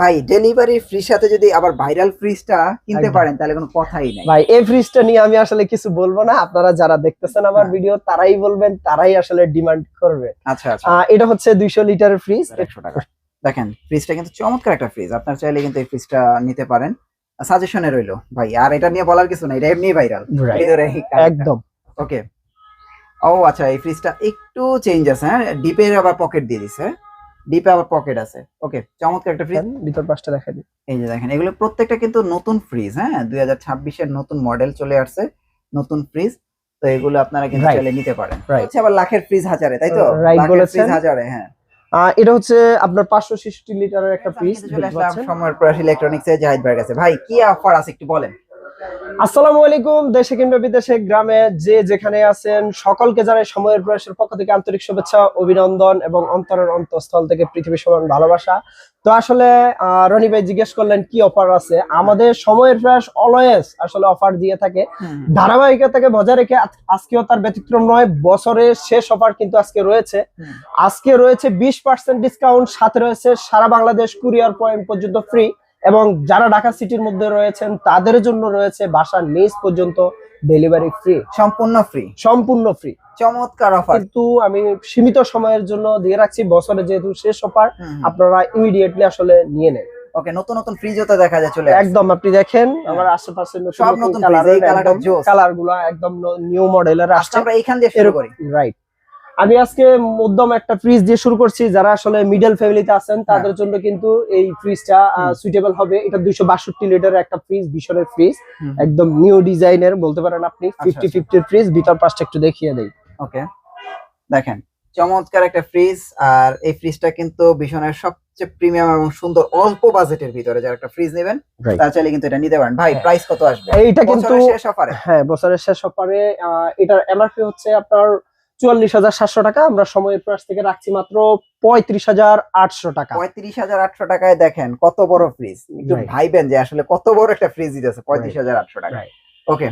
ভাই ডেলিভারি ফ্রির সাথে যদি আবার ভাইরাল ফ্রিজটা কিনতে পারেন তাহলে কোনো কথাই নাই। ভাই এই ফ্রিজটা নিয়ে আমি আসলে কিছু বলব না। আপনারা যারা দেখতেছেন আমার হ্যাঁ। ভিডিও তারাই বলবেন তারাই আসলে ডিমান্ড করবে। আচ্ছা আচ্ছা। এটা হচ্ছে দুইশো লিটারের ফ্রিজ একশো টাকা। দেখেন ফ্রিজটা কিন্তু চমৎকার একটা ফ্রিজ আপনার চাইলে কিন্তু এই ফ্রিজটা নিতে পারেন। সাজেশনে রইল। ভাই আর এটা নিয়ে বলার কিছু নাই। এটা এমনি ভাইরাল একদম। ওকে ও আচ্ছা এই ফ্রিজটা একটু চেঞ্জ আছে হ্যাঁ? ডিপের আবার পকেট দিয়ে দিছে। ডিপে আবার পকেট আছে। ওকে চমৎকার একটা ফ্রিজ ভিতর পাশটা দেখা দিই। এই যে দেখেন এগুলো প্রত্যেকটা কিন্তু নতুন ফ্রিজ হ্যাঁ? দুই হাজার ছাব্বিশের নতুন মডেল চলে আসছে নতুন ফ্রিজ তো এগুলো আপনারা কিন্তু. চাইলে নিতে পারেন. হচ্ছে আবার লাখের ফ্রিজ হাজারে তাই তো? লাখের বলেছেন। হাজারে হ্যাঁ। এটা হচ্ছে আপনার পাঁচশো ছেষট্টি লিটারের একটা ফ্রিজ সময়ের প্রয়াস ইলেকট্রনিক্স এর জাহিদ ভাইয়ের কাছে। ভাই কি অফার আছে একটু বলেন? আসসালামু আলাইকুম দেশে কিংবা বিদেশে গ্রামে যে যেখানে আছেন সকলকে জানাই সময়ের প্রয়াসের পক্ষ থেকে আন্তরিক শুভেচ্ছা অভিনন্দন এবং অন্তরের অন্তঃস্থল থেকে পৃথিবীর সমান ভালোবাসা। তো আসলে রনি ভাই জিজ্ঞেস করলেন কি অফার আছে? আমাদের সময়ের প্রয়াস অলওয়েজ আসলে অফার দিয়ে থাকে। ধারাবাহিকতাকে বজায় রেখে আজকেও তার ব্যতিক্রম নয় বছরের শেষ অফার কিন্তু আজকে রয়েছে। আজকে রয়েছে বিশ পার্সেন্ট ডিসকাউন্ট সাথে রয়েছে সারা বাংলাদেশ কুরিয়ার পয়েন্ট পর্যন্ত ফ্রি এবং যারা ঢাকা সিটির মধ্যে রয়েছেন তাদের জন্য রয়েছে বাসার নিচ পর্যন্ত ডেলিভারি ফ্রি সম্পূর্ণ ফ্রি সম্পূর্ণ ফ্রি চমৎকার অফার কিন্তু আমি সীমিত সময়ের জন্য দিয়ে রাখছি বছরে যেহেতু শেষ অফার আপনারা ইমিডিয়েটলি আসলে নিয়ে নেন। ওকে নতুন নতুন ফ্রিজও তো দেখা যায় চলে একদম আপনি দেখেন আমার আশেপাশে সব নতুন। কালারগুলো একদম নিউ মডেলের আজকে আসছে। আমরা এইখান দিয়ে শুরু করি। রাইট আমি আজকে মধ্যম একটা ফ্রিজ দিয়ে শুরু করছি যারা আসলে মিডল ফ্যামিলিতে আছেন তাদের জন্য কিন্তু এই ফ্রিজটা। সুইটেবল হবে। এটা দুইশো বাষট্টি লিটার একটা ফ্রিজ ভীষণের ফ্রিজ একদম নিউ ডিজাইনের বলতে পারেন আপনি ফিফটি। ফিফটির ফ্রিজ ভিতর পাশটা একটু দেখিয়ে দেই। ওকে দেখেন চমৎকার একটা ফ্রিজ আর এই ফ্রিজটা কিন্তু ভীষণের সবচেয়ে প্রিমিয়াম এবং সুন্দর অল্প বাজেটের ভিতরে যারা একটা ফ্রিজ নেবেন তার চাইলে কিন্তু এটা নিতে পারেন। ভাই হ্যাঁ। প্রাইস কত আসবে? এইটা কিন্তু বছরের শেষ অফারে হ্যাঁ বছরের শেষ অফারে এটার এমআরপি হচ্ছে আপনার চুয়াল্লিশ হাজার সাতশো টাকা। আমরা সময়ের প্রাইস থেকে রাখছি মাত্র পঁয়ত্রিশ হাজার আটশো টাকা। পঁয়ত্রিশ হাজার আটশো টাকায় দেখেন কত বড় ফ্রিজ একটু ভাইবেন যে আসলে কত বড় একটা ফ্রিজ দিতেছে পঁয়ত্রিশ হাজার আটশো টাকা Right. ওকে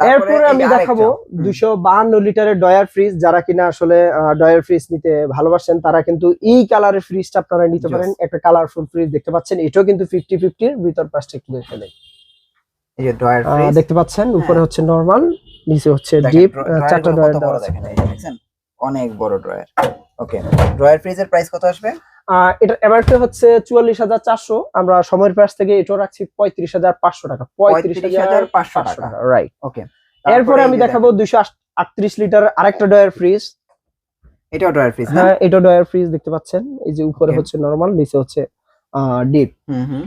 এরপরে আমি দেখাবো দুইশো বাহান্ন লিটারের ডয়ার ফ্রিজ যারা কিনা আসলে ডয়ার ফ্রিজ নিতে ভালোবাসেন তারা কিন্তু এই কালারের ফ্রিজটা আপনারা নিতে পারেন। একটা কালারফুল ফ্রিজ দেখতে পাচ্ছেন। এটাও কিন্তু ফিফটি ফিফটির ভিতর যে ডয়ার ফ্রিজ দেখতে পাচ্ছেন উপরে হচ্ছে নর্মাল নিচে হচ্ছে ডিপ চারটা ডয়ার দেওয়া আছে। অনেক বড় ড্রয়ার। ওকে ড্রয়ার ফ্রিজের প্রাইস কত আসবে? এটার এমআরপি হচ্ছে চুয়াল্লিশ হাজার চারশো। আমরা সময়ের পাশ থেকে এটাও রাখছি পঁয়ত্রিশ হাজার পাঁচশো টাকা। পঁয়ত্রিশ হাজার 35,500 পাঁচশো টাকা। রাইট ওকে এরপরে আমি দেখাবো দুইশো আটত্রিশ লিটার আরেকটা ড্রয়ার ফ্রিজ। এটাও ড্রয়ার ফ্রিজ হ্যাঁ এটা ড্রয়ার ফ্রিজ দেখতে পাচ্ছেন। এই যে উপরে হচ্ছে নরমাল নিচে হচ্ছে ডিপ হুম হুম।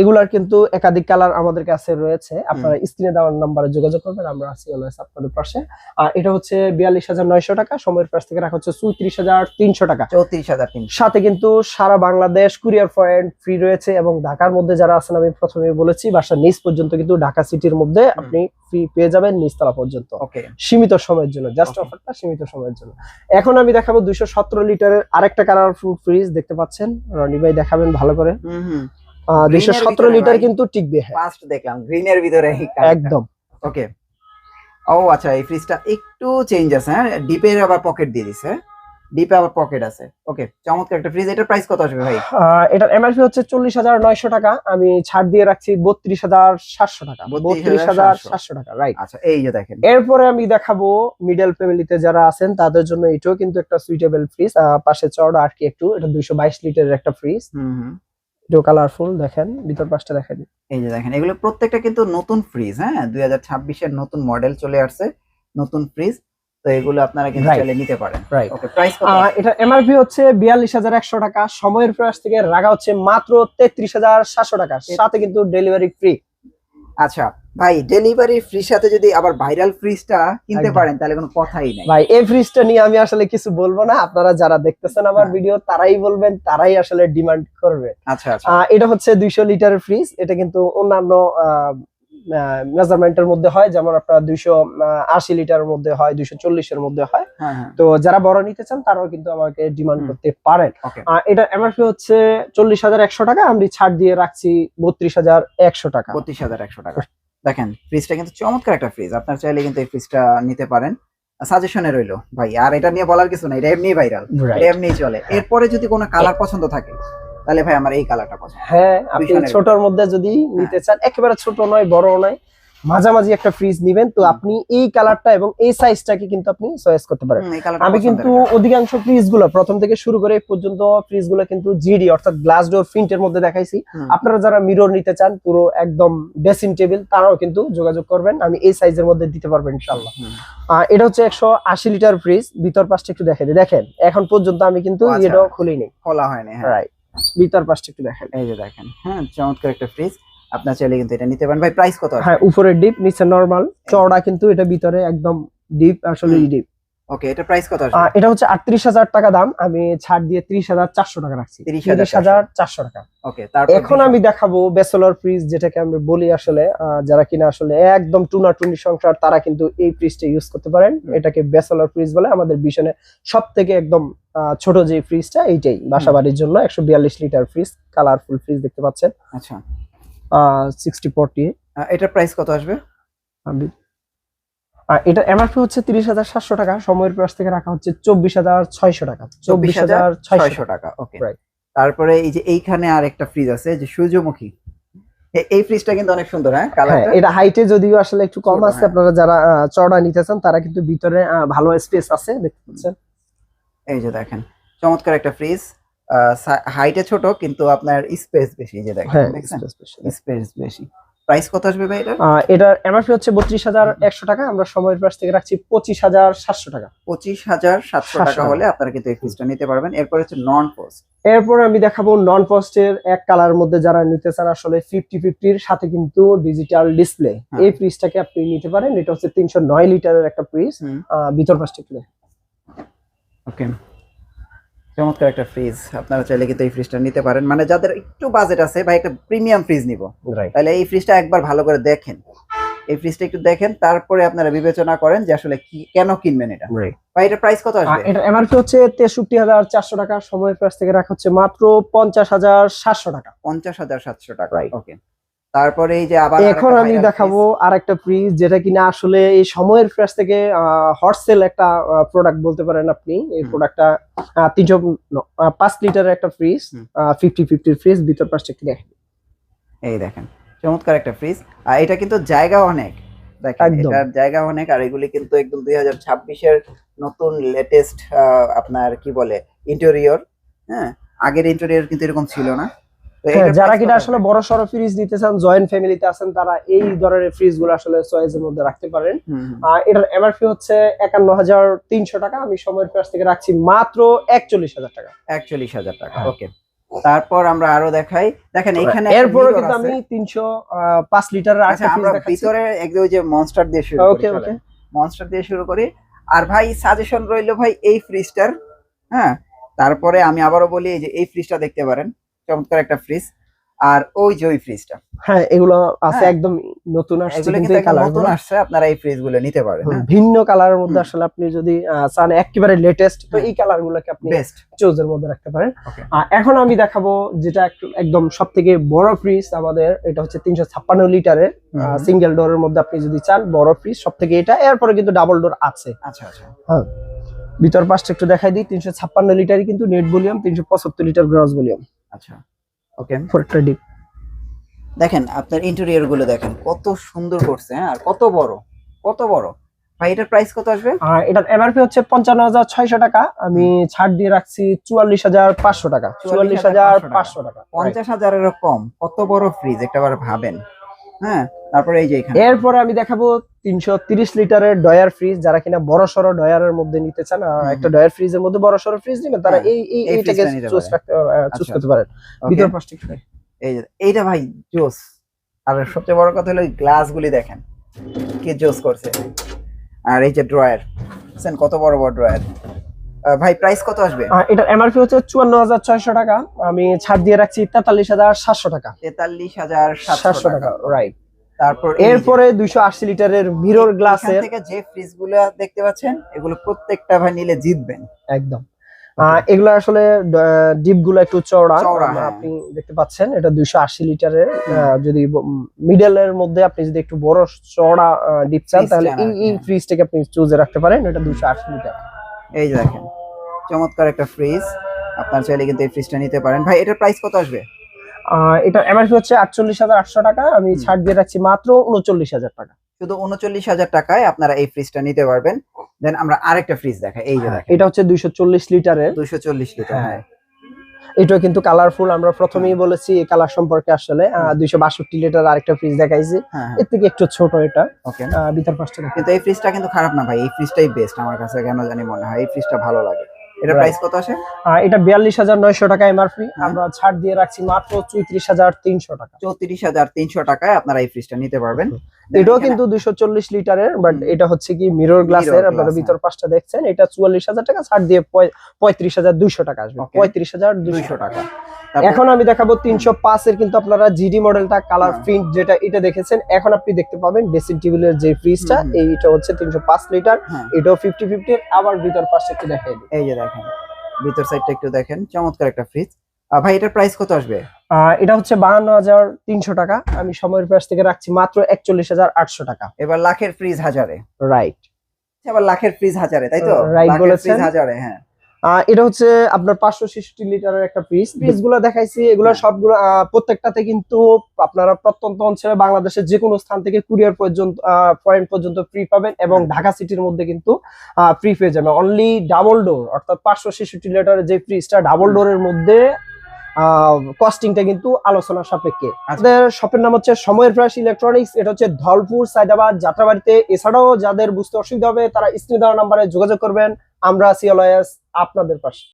এগুলার কিন্তু একাধিক কালার আমাদের কাছে রয়েছে। আপনারা স্ক্রিনে দেওয়ার নাম্বারে যোগাযোগ করবেন আমরা আছি অলওয়েজ আপনাদের পাশে। আর এটা হচ্ছে বিয়াল্লিশ হাজার নয়শো টাকা সময়ের প্রাইস থেকে রাখা হচ্ছে চৌত্রিশ হাজার তিনশো টাকা। চৌত্রিশ হাজার সাথে কিন্তু সারা বাংলাদেশ কুরিয়ার পয়েন্ট ফ্রি রয়েছে এবং ঢাকার মধ্যে যারা আছেন আমি প্রথমে বলেছি বাসার নিচ পর্যন্ত কিন্তু ঢাকা সিটির মধ্যে আপনি ফ্রি পেয়ে যাবেন নিচতলা পর্যন্ত। ওকে সীমিত সময়ের জন্য জাস্ট অফারটা সীমিত সময়ের জন্য। এখন আমি দেখাবো দুইশো সতেরো লিটারের আরেকটা কালারফুল ফ্রিজ দেখতে পাচ্ছেন? রনি ভাই দেখাবেন ভালো করে। দুইশো সতেরো লিটার কিন্তু টিকবে হ্যাঁ। ফার্স্ট দেখলাম গ্রিনের ভিতরে একদম। ওকে ও আচ্ছা এই ফ্রিজটা একটু চেঞ্জ আছে হ্যাঁ? ডিপের আবার পকেট দিয়ে দিছে ডিপে আবার পকেট আছে। ওকে চমৎকার একটা ফ্রিজ এটার প্রাইস কত আসবে ভাই? এটার এমআরপি হচ্ছে চল্লিশ হাজার নয়শো টাকা। আমি ছাড় দিয়ে রাখছি বত্রিশ হাজার সাতশো টাকা। 32,700 বত্রিশ হাজার সাতশো টাকা রাইট আচ্ছা এই যে দেখেন। এরপরে আমি দেখাবো মিডল ফ্যামিলিতে যারা আছেন তাদের জন্য এটাও কিন্তু একটা সুইটেবল ফ্রিজ পাশে চড়া আর কি একটু এটা দুইশো বাইশ লিটারের একটা ফ্রিজ হুম। এটাও কালারফুল দেখেন ভিতর পাশটা দেখেন। এই যে দেখেন এগুলো প্রত্যেকটা কিন্তু নতুন ফ্রিজ হ্যাঁ? দুই হাজার ছাব্বিশের নতুন মডেল চলে আসছে নতুন ফ্রিজ তো এগুলো আপনারা কিন্তু চাইলে নিতে পারেন। রাইট ওকে প্রাইস কত? এটা এমআরপি হচ্ছে বিয়াল্লিশ হাজার একশো টাকা সময়ের প্রয়াস থেকে রাখা হচ্ছে মাত্র তেত্রিশ হাজার সাতশো টাকা সাথে কিন্তু ডেলিভারি ফ্রি আচ্ছা ভাই ডেলিভারি ফ্রির সাথে যদি আবার ভাইরাল ফ্রিজটা কিনতে পারেন তাহলে কোনো কথাই নাই। ভাই এই ফ্রিজটা নিয়ে আমি আসলে কিছু বলব না। আপনারা যারা দেখতেছেন আমার হ্যাঁ। ভিডিও তারাই বলবেন তারাই আসলে ডিমান্ড করবে। আচ্ছা আচ্ছা। এটা হচ্ছে দুইশো লিটারের ফ্রিজ এটা কিন্তু অন্যান্য মেজারমেন্টের মধ্যে হয় যেমন আপনার দুইশো আশি লিটারের মধ্যে হয় দুইশো চল্লিশের মধ্যে হয়। হ্যাঁ হ্যাঁ। তো যারা বড় নিতে চান তারাও কিন্তু আমাকে ডিমান্ড করতে পারেন। এটার এমআরপি হচ্ছে চল্লিশ হাজার একশো টাকা আমি ছাড় দিয়ে রাখছি বত্রিশ হাজার একশো টাকা। বত্রিশ হাজার একশো টাকা। দেখেন ফ্রিজটা কিন্তু চমৎকার একটা ফ্রিজ আপনার চাইলে কিন্তু এই ফ্রিজটা নিতে পারেন। সাজেশনে রইল ভাই আর এটা নিয়ে বলার কিছু নাই এটা এমনি ভাইরাল এমনি চলে। এরপরে যদি কোনো কালার পছন্দ থাকে তাহলে ভাই আমার এই কালারটা পছন্দ। হ্যাঁ আপনি ছোটর মধ্যে যদি নিতে চান একেবারে ছোট নয় বড় নয় মাঝামাঝি একটা ফ্রিজ নিবেন। তো আপনি এই কালারটা এবং এই সাইজটাকে কিন্তু আপনি চয়েস করতে পারেন। আমি কিন্তু অধিকাংশ ফ্রিজগুলো প্রথম থেকে শুরু করে পর্যন্ত ফ্রিজগুলো কিন্তু জিডি অর্থাৎ গ্লাস ডোর প্রিন্টের মধ্যে দেখাইছি। আপনারা যারা মিরর নিতে চান পুরো একদম ড্রেসিং টেবিল তারাও কিন্তু যোগাযোগ করবেন। আমি এই সাইজের মধ্যে দিতে পারব ইনশাল্লাহ এটা হচ্ছে একশো আশি লিটার ফ্রিজ ভিতর পাশটা একটু দেখে দিই। দেখেন এখন পর্যন্ত আমি কিন্তু আচ্ছা। এটাও খুলিনি। খোলা হয়নি হ্যাঁ। রাইট ভিতর পাশটা একটু দেখেন। এই যে দেখেন হ্যাঁ চমৎকার একটা ফ্রিজ আপনার চাইলে কিন্তু এটা নিতে পারেন। ভাই প্রাইস কত হ্যাঁ উপরে ডিপ নিচে নরমাল চওড়া কিন্তু এটা ভিতরে একদম ডিপ আসলে ডিপ ওকে এটা প্রাইস কত আছে এটা হচ্ছে আটত্রিশ হাজার টাকা দাম। আমি ছাড় দিয়ে ত্রিশ হাজার চারশো টাকা রাখছি। 30,400 তিরিশ হাজার চারশো। টাকা। ওকে তারপর এখন আমি দেখাবো ব্যাচেলর ফ্রিজ যেটাকে আমরা বলি আসলে যারা কিনা আসলে একদম টুনা টুনি সংসার তারা কিন্তু এই ফ্রিজটা ইউজ করতে পারেন। এটাকে ব্যাচেলর ফ্রিজ বলে আমাদের বিশনে সব থেকে একদম ছোট যে ফ্রিজটা এইটাই বাসাবাড়ির জন্য। একশো বিয়াল্লিশ লিটার ফ্রিজ কালারফুল ফ্রিজ দেখতে পাচ্ছেন। আচ্ছা। সিক্সটি ফোরটি আহ, এটার প্রাইস কত আসবে? এটা এমআরপি হচ্ছে তিরিশ হাজার সাতশো টাকা সময়ের প্রাস থেকে রাখা হচ্ছে চব্বিশ হাজার ছয়শো টাকা। চব্বিশ হাজার ছয়শো টাকা ওকে. তারপরে এই যে এইখানে আর একটা ফ্রিজ আছে যে সূর্যমুখী। এই ফ্রিজটা কিন্তু অনেক সুন্দর হ্যাঁ? হ্যাঁ কালারটা এটা হাইটে যদিও আসলে একটু কম আছে হ্যাঁ। আপনারা যারা চওড়া নিতে চান তারা কিন্তু ভিতরে ভালো স্পেস আছে দেখতে পাচ্ছেন। এই যে দেখেন চমৎকার একটা ফ্রিজ হাইটে ছোট কিন্তু আপনার স্পেস বেশি যে দেখেন হ্যাঁ। স্পেস বেশি। প্রাইস কত আসবে ভাই এটা এমআরপি হচ্ছে বত্রিশ হাজার একশো টাকা। আমরা সময়ের প্রাস থেকে রাখছি পঁচিশ হাজার সাতশো টাকা। পঁচিশ হাজার সাতশো 700 টাকা। হলে আপনারা কিন্তু এই ফ্রিজটা নিতে পারবেন। এরপর হচ্ছে নন পোস্ট এরপর আমি দেখাবো নন পোস্টের এক কালার মধ্যে যারা নিতে চান আসলে ফিফটি ফিফটির সাথে কিন্তু ডিজিটাল ডিসপ্লে হ্যাঁ। এই ফ্রিজটাকে আপনি নিতে পারেন। এটা হচ্ছে তিনশো নয় লিটারের একটা ফ্রিজ ভিতর পাশটা একটু ওকে চমৎকার একটা ফ্রিজ আপনারা চাইলে কিন্তু এই ফ্রিজটা নিতে পারেন। মানে যাদের একটু বাজেট আছে ভাই একটা প্রিমিয়াম ফ্রিজ নিব। তাহলে এই ফ্রিজটা একবার ভালো করে দেখেন। এই ফ্রিজটা একটু দেখেন তারপরে আপনারা বিবেচনা করেন যে আসলে কি কেন কিনবেন এটা। ভাই এটা প্রাইস কত আসবে? এটা এমআরপি হচ্ছে তেষট্টি হাজার চারশো টাকা। সময়ের প্রাস থেকে রাখা হচ্ছে মাত্র পঞ্চাশ হাজার সাতশো টাকা। পঞ্চাশ হাজার সাতশো টাকা। Right. ওকে তারপরে এই যে আবার এখন আমি দেখাবো আর একটা ফ্রিজ যেটা কিনা আসলে এই সময়ের ফ্রেশ থেকে হট সেল একটা প্রোডাক্ট বলতে পারেন আপনি। এই। প্রোডাক্টটা তিনশো পাঁচ লিটারের একটা ফ্রিজ। ফিফটি ফিফটির ফ্রিজ ভিতর পাশটা একটু দেখেন। এই দেখেন চমৎকার একটা ফ্রিজ আর এটা কিন্তু জায়গা অনেক। দেখেন। এটার জায়গা অনেক আর এগুলি কিন্তু একদম দুই হাজার ছাব্বিশের নতুন লেটেস্ট আপনার কি বলে ইন্টেরিয়র হ্যাঁ? আগের ইন্টেরিয়র কিন্তু এরকম ছিল না। যারা কিনা আসলে বড় সড়ো ফ্রিজ নিতে চান জয়েন্ট ফ্যামিলিতে আছেন তারা এই ধরনের ফ্রিজগুলো আসলে চয়েসের মধ্যে রাখতে পারেন। এটার এমআরপি হচ্ছে একান্ন হাজার তিনশো টাকা। আমি সময়ের প্রাস থেকে রাখছি মাত্র একচল্লিশ হাজার টাকা। একচল্লিশ হাজার টাকা হ্যাঁ। ওকে তারপর আমরা আরও দেখাই। দেখেন এখানে এরপরও কিন্তু আমি তিনশো পাঁচ লিটারের আছে আমরা ভিতরে একদম যে মনস্টার দিয়ে শুরু করি ওকে মনস্টার দিয়ে শুরু করি। আর ভাই সাজেশন রইল ভাই এই ফ্রিজটার হ্যাঁ? তারপরে আমি আবারও বলি এই যে এই ফ্রিজটা দেখতে পারেন। চমৎকার একটা ফ্রিজ আর ওই যে ওই ফ্রিজটা হ্যাঁ এগুলো আছে হ্যাঁ। একদম নতুন আসছে এগুলো কিন্তু এই কালার নতুন আসছে আপনারা এই ফ্রিজগুলো নিতে পারেন হ্যাঁ। ভিন্ন কালারের মধ্যে আসলে আপনি যদি চান একেবারে লেটেস্ট তো হ্যাঁ। এই কালার গুলোকে আপনি বেস্ট চুজের মধ্যে রাখতে পারেন। এখন আমি দেখাবো যেটা একদম সব থেকে বড় ফ্রিজ আমাদের এটা হচ্ছে তিনশো ছাপ্পান্ন লিটারের সিঙ্গেল ডোরের মধ্যে আপনি যদি চান বড় ফ্রিজ সব থেকে এটা এরপরে কিন্তু ডাবল ডোর আছে। আচ্ছা আচ্ছা। হ্যাঁ। ভিতর পাশটা একটু দেখাই দিই তিনশো ছাপ্পান্ন লিটারই কিন্তু নেট ভলিউম তিনশো পঁচাত্তর লিটার গ্রস ভলিউম আচ্ছা। ওকে ফোরটা ডিপ দেখেন আপনার ইন্টেরিয়রগুলো দেখেন কত সুন্দর করছে হ্যাঁ আর কত বড় কত বড়। ভাই এটার প্রাইস কত আসবে? আর এটার এমআরপি হচ্ছে পঞ্চান্ন হাজার ছয়শো টাকা আমি ছাড় দিয়ে রাখছি চুয়াল্লিশ হাজার পাঁচশো টাকা। চুয়াল্লিশ হাজার পাঁচশো টাকা. পঞ্চাশ হাজারেরও কম কত বড় ফ্রিজ একটাবার ভাবেন। হ্যাঁ তারপরে এই যে এখানে। এরপরে আমি দেখাবো তিনশো তিরিশ লিটারের ডয়ার ফ্রিজ যারা কিনা বড় সড়ো ডয়ারের মধ্যে নিতে চান একটা ডয়ার ফ্রিজের মধ্যে বড় সড়ো ফ্রিজ নেবেন তারা হ্যাঁ, এই এই এই এইটাকে চুজ রাখতে চুজ আচ্ছা। করতে পারেন? ভিতর পাশটা এই যে এইটা ভাই জোস। আর সবচেয়ে বড় কথা হলো গ্লাস গুলি দেখেন কি জোস করছে। আর এই যে ড্রয়ার বুঝছেন? কত বড় বড় ড্রয়ার। ভাই প্রাইস কত আসবে? এটার এমআরপি হচ্ছে চুয়ান্ন হাজার ছয়শো টাকা। আমি ছাড় দিয়ে রাখছি তেতাল্লিশ হাজার সাতশো টাকা। তেতাল্লিশ হাজার সাতশো টাকা। রাইট তারপর এরপরে দুইশো আশি লিটারের মিরর গ্লাসের থেকে যে ফ্রিজগুলো দেখতে পাচ্ছেন এগুলো প্রত্যেকটা ভাই নিলে জিতবেন। একদম। এগুলো আসলে ডিপগুলো একটু চওড়া হ্যাঁ। আপনি দেখতে পাচ্ছেন এটা দুইশো আশি লিটারের আহ, যদি মিডলের মধ্যে আপনি যদি একটু বড় চওড়া ডিপ চান তাহলে এই এই হ্যাঁ। ফ্রিজটাকে আপনি চুজে রাখতে পারেন এটা দুইশো আশি লিটার। এই যে দেখেন চমৎকার একটা ফ্রিজ আপনারা চাইলে কিন্তু এই ফ্রিজটা নিতে পারেন। ভাই এটার প্রাইস কত আসবে? এটা এমআরপি হচ্ছে আটচল্লিশ হাজার আটশো টাকা। আমি ছাড় দিয়ে রাখছি মাত্র উনচল্লিশ হাজার টাকা। শুধু উনচল্লিশ হাজার টাকায় আপনারা এই ফ্রিজটা নিতে পারবেন। দেন আমরা আরেকটা ফ্রিজ দেখাই এই যে দেখেন। এটা হচ্ছে দুইশো চল্লিশ লিটারের। দুইশো চল্লিশ লিটার হ্যাঁ। হ্যাঁ। এটা কিন্তু কালারফুল আমরা প্রথমেই বলেছি এই কালার সম্পর্কে আসলে দুইশো বাষট্টি লিটার আরেকটা ফ্রিজ দেখাইছি। হ্যাঁ এর থেকে একটু ছোট এটা। ওকে ভিতর পাঁচটা কিন্তু এই ফ্রিজটা কিন্তু খারাপ না ভাই এই ফ্রিজটাই বেস্ট আমার কাছে কেন জানি মনে হয় এই ফ্রিজটা ভালো লাগে। এটা প্রাইস কত আসে? এটা বিয়াল্লিশ হাজার নয়শো টাকা এমআরপি হ্যাঁ। আমরা ছাড় দিয়ে রাখছি মাত্র চৌত্রিশ হাজার তিনশো টাকা। চৌত্রিশ হাজার তিনশো টাকায় আপনারা এই ফ্রিজটা নিতে পারবেন। এটাও কিন্তু দুইশো চল্লিশ লিটারের বাট এটা হচ্ছে কি মিরর গ্লাসের আপনারা ভিতর পাঁচটা দেখছেন এটা চুয়াল্লিশ হাজার টাকা ছাড় দিয়ে পঁয়- পঁয়ত্রিশ হাজার দুইশো টাকা আসবে। Okay. পঁয়ত্রিশ হাজার দুইশো। দুইশো টাকা। টাকা তারপর- এখন আমি দেখাবো তিনশো পাঁচের কিন্তু আপনারা জিডি মডেলটা কালার। প্রিন্ট যেটা এটা দেখেছেন এখন আপনি দেখতে পাবেন ড্রেসিং টেবিলের যে ফ্রিজটা। এইটা হচ্ছে তিনশো পাঁচ লিটার হ্যাঁ। এটাও ফিফটি ফিফটি আবার ভিতর পাশে একটু দেখাই এই যে দেখেন ভিতর সাইডটা একটু দেখেন চমৎকার একটা ফ্রিজ ভাই এটার প্রাইস কত আসবে? এটা হচ্ছে বাহান্ন হাজার তিনশো টাকা। আমি সময়ের পাশ থেকে রাখছি মাত্র একচল্লিশ হাজার আটশো টাকা। এবার লাখের ফ্রিজ হাজারে। রাইট এবার লাখের ফ্রিজ হাজারে তাই তো? রাইট বলেছেন। ফ্রিজ হাজারে হ্যাঁ। এটা হচ্ছে আপনার পাঁচশো ছেষট্টি লিটারের একটা ফ্রিজ ফ্রিজগুলো দেখাইছি এগুলো। সবগুলো প্রত্যেকটাতে কিন্তু আপনারা প্রত্যন্ত অঞ্চলে বাংলাদেশের যে কোনো স্থান থেকে কুরিয়ার পর্যন্ত পয়েন্ট পর্যন্ত ফ্রি পাবেন এবং। ঢাকা সিটির মধ্যে কিন্তু ফ্রি পেয়ে যাবেন অনলি ডাবল ডোর অর্থাৎ পাঁচশো ছেষট্টি লিটারের যে ফ্রিজটা ডাবল। ডোরের মধ্যে কস্টিংটা কিন্তু আলোচনা সাপেক্ষে আচ্ছা। আমাদের শপের নাম হচ্ছে সময়ের ইলেকট্রনিক্স এটা হচ্ছে ধলপুর সাইদাবাদ যাত্রাবাড়িতে এছাড়াও যাদের বুঝতে অসুবিধা হবে তারা স্ক্রিনে দেওয়া নাম্বারে যোগাযোগ করবেন আমরা আছি অলয়াস আপনাদের পাশে।